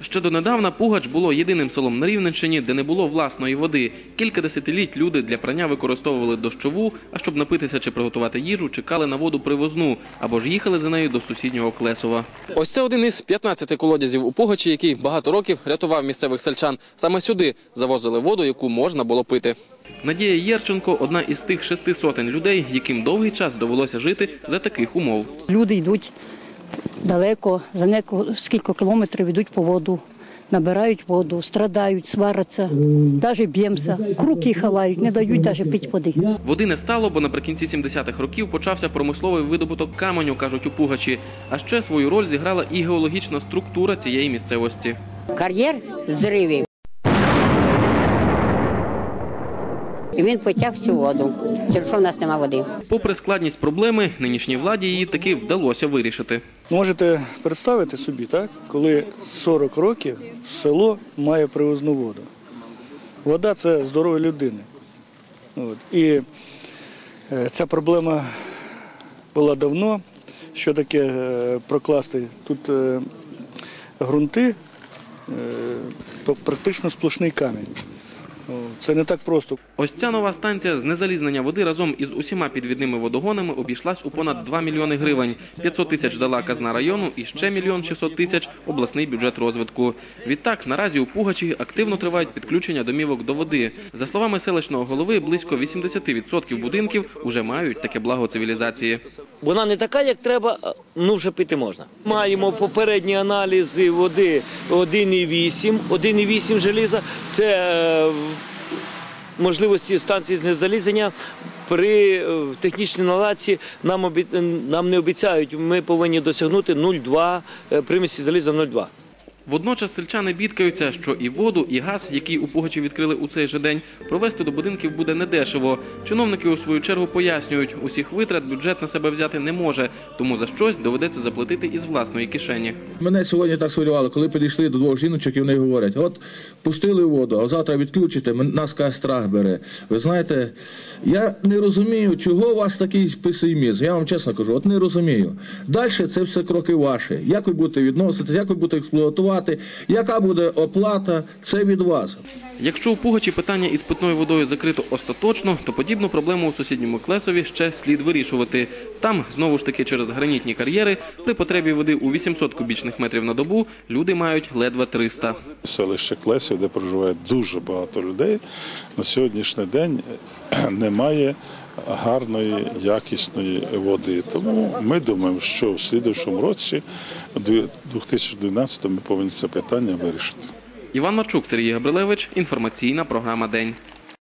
Ще донедавна Пугач було єдиним селом на Рівненщині, де не було власної води. Кілька десятиліть люди для прання використовували дощову, а щоб напитися чи приготувати їжу, чекали на воду привозну або ж їхали за нею до сусіднього Клесова. Ось це один із 15 колодязів у Пугачі, який багато років рятував місцевих сельчан. Саме сюди завозили воду, яку можна було пити. Надія Єрченко одна із тих шести сотень людей, яким довгий час довелося жити за таких умов. Люди йдуть далеко, за неко скільки кілометрів йдуть по воду, набирають воду, страдають, сваряться, навіть б'ємося, круки хавають, не дають навіть пити води. Води не стало, бо наприкінці 70-х років почався промисловий видобуток каменю, кажуть у Пугачі. А ще свою роль зіграла і геологічна структура цієї місцевості. кар'єр зривів. І він потяг всю воду, через що в нас нема води. Попри складність проблеми, нинішній владі її таки вдалося вирішити. Можете представити собі, так, коли 40 років село має привозну воду. Вода це здоров'я людини. От. І е, ця проблема була давно. Що таке е, прокласти тут е, ґрунти, то практично сплошний камінь. Це не так просто. Ось ця нова станція з незалізнення води разом із усіма підвідними водогонами обійшлась у понад 2 мільйони гривень. 500 тисяч дала казна району і ще мільйон 600 тисяч обласний бюджет розвитку. Відтак наразі у Пугачі активно тривають підключення домівок до води. За словами селищного голови, близько 80% будинків уже мають таке благо цивілізації. Вона не така, як треба, ну вже пити можна. Маємо попередні аналізи води 1,8, 1,8 желіза. Це е, можливості станції знезалізання. При е, технічній наладці нам, обі... нам не обіцяють, ми повинні досягнути 0,2, е, примісі заліза 0,2. Водночас сельчани бідкаються, що і воду, і газ, який у Пугачі відкрили у цей же день, провести до будинків буде недешево. Чиновники у свою чергу пояснюють, усіх витрат бюджет на себе взяти не може, тому за щось доведеться заплатити із власної кишені. Мене сьогодні так сварювали, коли підійшли до двох жіночок, і вони говорять: от пустили воду, а завтра відключите, нас каже, страх бере. Ви знаєте, я не розумію, чого у вас такий песимізм. Я вам чесно кажу, от не розумію. Далі це все кроки ваші. Як ви будете відноситися, як ви будете експлуатувати, яка буде оплата, це від вас. Якщо у Пугачі питання із питною водою закрито остаточно, то подібну проблему у сусідньому Клесові ще слід вирішувати. Там, знову ж таки, через гранітні кар'єри, при потребі води у 800 кубічних метрів на добу, люди мають ледве 300. селище Клесів, де проживає дуже багато людей, на сьогоднішній день немає гарної, якісної води. Тому ми думаємо, що в слідуючому році, у 2012 ми повинні це питання вирішити. Іван Марчук, Сергій Габрилевич, інформаційна програма День.